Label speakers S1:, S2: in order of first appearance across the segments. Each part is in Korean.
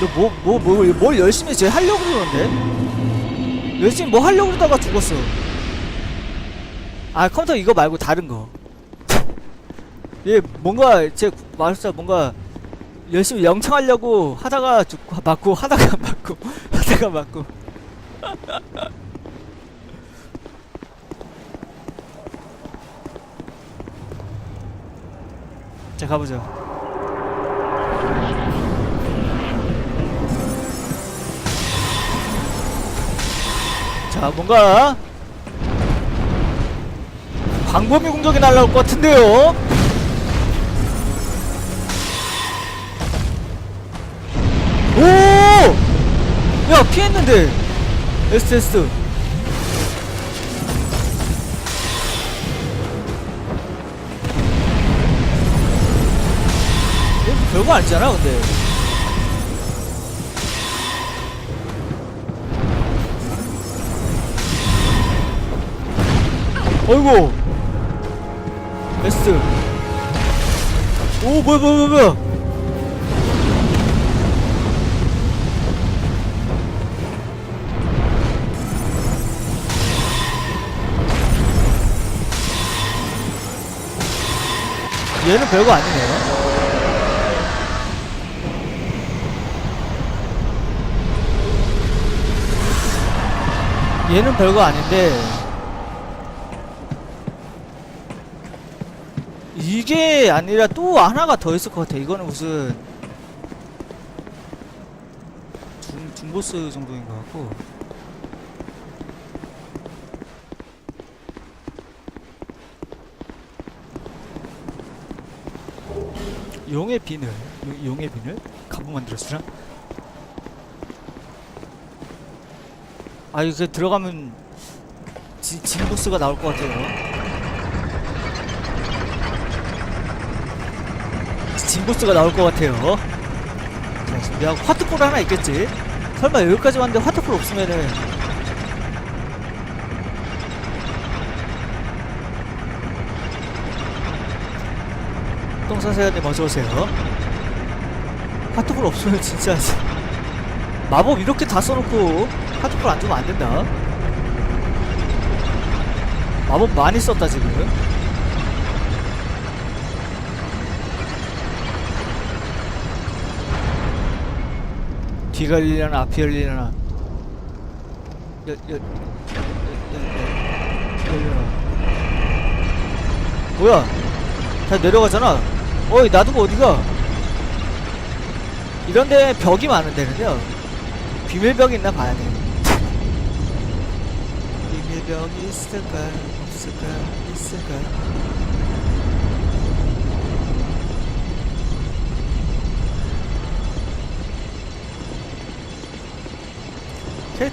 S1: 너뭐 뭐뭐 뭘 열심히 쟤 하려고 그러는데? 열심히 뭐 하려고 그러다가 죽었어. 아 컴퓨터 이거 말고 다른 거. 얘 뭔가 제 말했어 뭔가 열심히 영창하려고 하다가 죽고 맞고 하다가 맞고 하다가 맞고. 자 가보죠. 자 뭔가 광범위 공격이 날라올 것 같은데요. 오! 야 피했는데 STS 이거 별거 아니잖아 근데 어이구. 베스트 오 뭐야 뭐야 뭐야. 얘는 별거 아니네요. 얘는 별거 아닌데 이게 아니라 또 하나가 더 있을 것 같아. 이거는 무슨 중 중보스 정도인 것 같고. 용의 비늘, 용- 용의 비늘 가부 만들었으나? 아 이거 들어가면 지, 진보스가 나올 것 같아요. 진보스가 나올 것 같아요. 자, 준비하고 화트폴 하나 있겠지? 설마 여기까지 왔는데 화트폴 없으면은 똥사세아님 어서오세요. 화트폴 없으면 진짜 마법 이렇게 다 써놓고 화트폴 안 주면 안 된다. 마법 많이 썼다 지금. 뒤가 열리려나 앞이 열리려나. 열, 열, 열, 열, 열, 열려나 뭐야? 다 내려가잖아. 어이 놔두고 어디가? 이런데 벽이 많은 데는요. 비밀벽이 있나 봐야 돼. 비밀벽이 있을까 없을까 있을까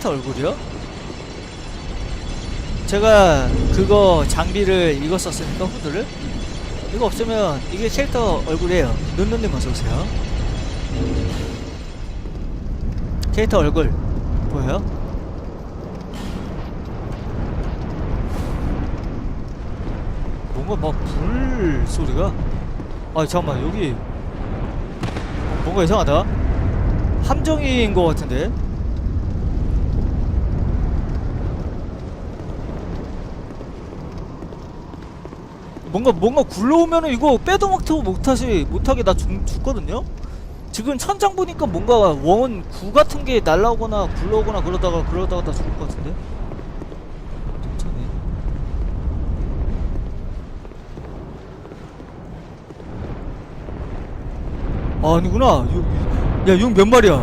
S1: 캐릭터 얼굴이요? 제가 그거 장비를 이거 썼으니까 후드를? 이거 없으면 이게 캐릭터 얼굴이에요. 눈눈님 어서오세요. 캐릭터 얼굴 보여요? 뭔가 막 불 소리가? 아 잠깐만 여기 어, 뭔가 이상하다. 함정인 것 같은데 뭔가 뭔가 굴러오면은 이거 빼도 막도 못하시 못하게 나 죽, 죽거든요. 지금 천장 보니까 뭔가 원 구 같은 게 날라오거나 굴러오거나 그러다가 그러다가 나 죽을 것 같은데. 아, 아니구나. 야, 용 몇 마리야?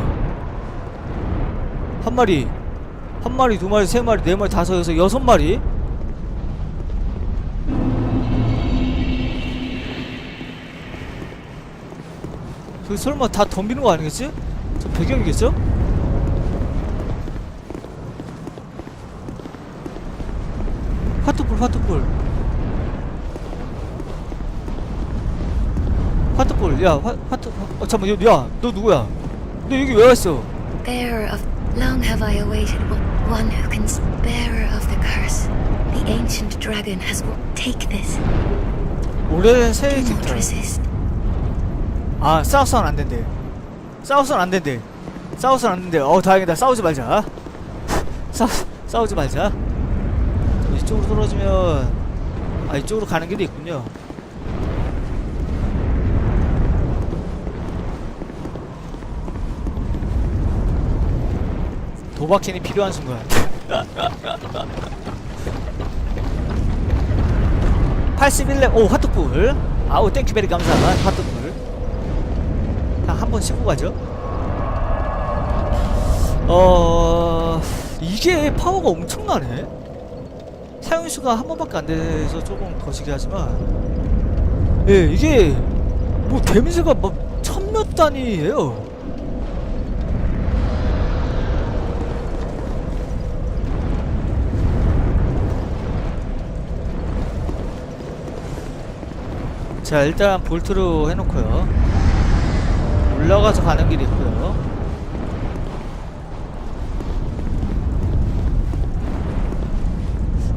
S1: 한 마리, 한 마리, 두 마리, 세 마리, 네 마리, 다섯, 여섯, 여섯 마리. 그 설마 다 덤비는 거 아니겠지? 저 배경이겠죠? 화투볼 화투볼 화투볼 야 화, 화투 어 잠깐만 야너 누구야 너 여기 왜 왔어
S2: Bearer of long have I awaited one who can bearer of the curse. The ancient dragon has take this.
S1: 올해 새해
S2: resist.
S1: 아 싸워서는 안 된대. 싸워서는 안 된대. 싸우진 않는데 어 다행이다. 싸우지 말자. 싸우, 싸우지 말자. 이쪽으로 떨어지면 아 이쪽으로 가는 길이 있군요. 도박캔이 필요한 순간. 81렙 오 화투불. 아우 땡큐베리. 감사한 화투불. 자 한 번 씻고 가죠. 어 이게 파워가 엄청나네. 사용수가 한 번밖에 안 돼서 조금 거시기 하지만. 예 이게 뭐 데미지가 뭐 천몇 단위예요. 자 일단 볼트로 해놓고요 올라가서 가는 길이 있고요.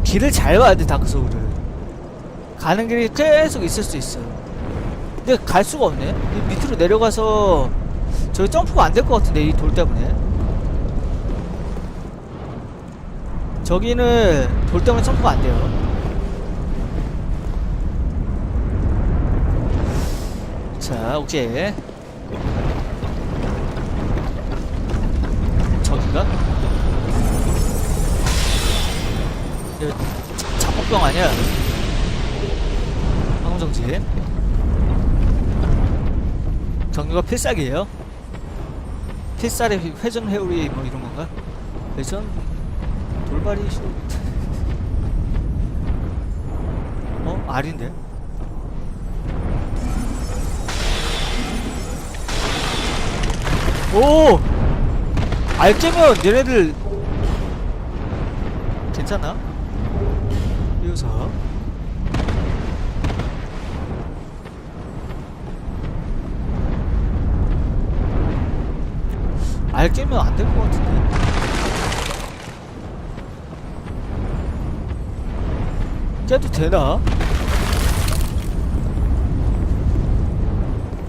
S1: 길을 잘 봐야 돼 다크소울을. 가는 길이 계속 있을 수 있어 근데 갈 수가 없네. 이 밑으로 내려가서 저기 점프가 안 될 것 같은데 이 돌 때문에. 저기는 돌 때문에 점프가 안 돼요. 자, 오케이. 자- 자폭병 아니야? 항정진. 경유가 필살기예요. 필살의 회- 회전 회오리 뭐 이런 건가? 회전 돌발이 쇼. 어? 알인데? 오! 알 깨면 얘네들 괜찮나? 이어서 알 깨면 안 될 것 같은데 깨도 되나?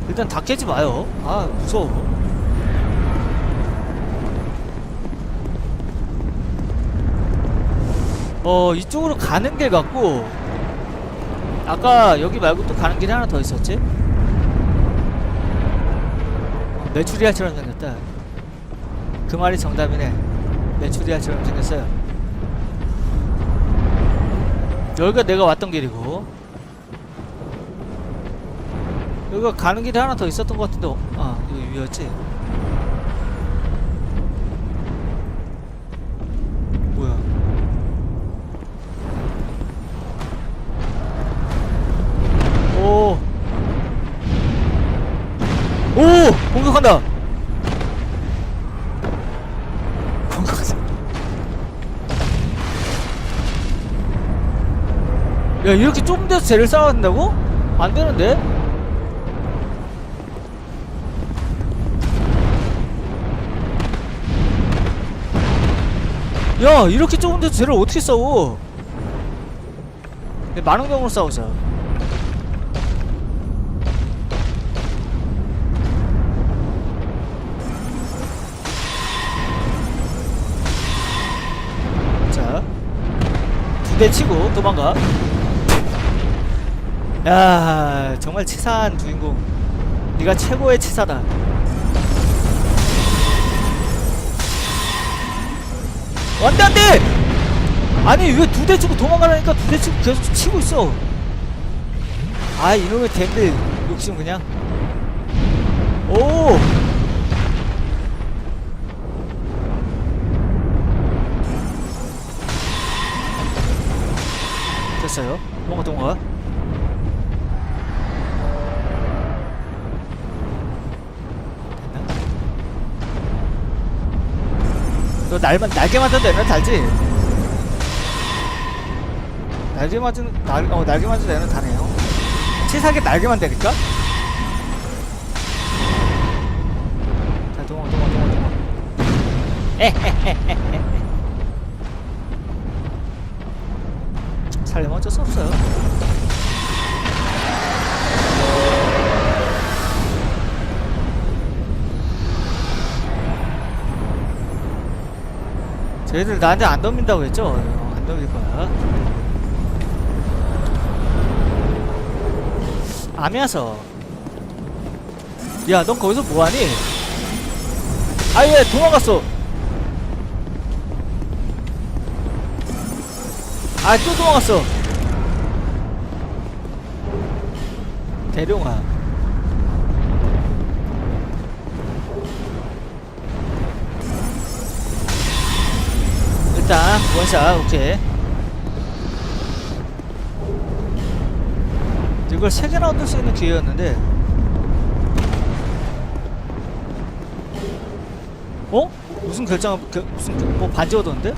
S1: 일단 다 깨지 마요 아 무서워 어 이쪽으로 가는 길 같고 아까 여기 말고 또 가는 길이 하나 더 있었지? 어, 메추리알처럼 생겼다 그 말이 정답이네 메추리알처럼 생겼어요 여기가 내가 왔던 길이고 여기가 가는 길이 하나 더 있었던 것 같은데 어, 아 여기 위였지? 뭐야 오. 오! 공격한다! 공격한다. 야, 이렇게 좁은 데서 쟤를 싸워야 된다고? 안 되는데? 야, 이렇게 좁은 데서 쟤를 어떻게 싸워? 네, 만원경으로 싸우자. 자, 두대 치고 도망가. 야, 정말 치사한 주인공. 네가 최고의 치사다. 안돼 안돼! 아니 왜 두 대 치고 도망가라니까 두 대 치고 계속 치고 있어. 아 이놈의 댐들 욕심 그냥. 오. 동화 동화. 됐나? 너 날만 날개 맞은 애는 달지? 날개 맞은 날, 어 날개 맞은 애는 다네요. 치사하게 날개만 대니까? 자 동화 동화 동화 동화. 살려면 어쩔 수 없어요. 쟤들 나한테 안 덤빈다고 했죠? 어, 안 덤빌 거야. 아미아서. 야, 넌 거기서 뭐하니? 아예 도망갔어. 아, 또 도망갔어. 대룡아. 일단 원샷 오케이 이걸 세 개나 얻을 수 있는 기회였는데 어? 무슨 결정 그, 무슨 그- 뭐 반지 얻었는데?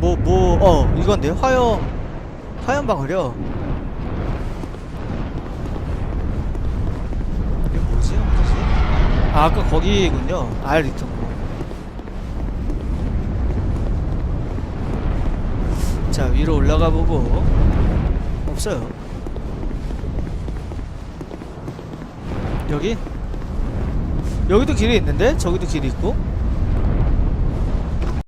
S1: 뭐 뭐 어 이건데 화염 화염 방울이요 이게 뭐지? 뭐지? 아 아까 거기군요 알 리턴 자 위로 올라가 보고 없어요 여기? 여기도 길이 있는데? 저기도 길이 있고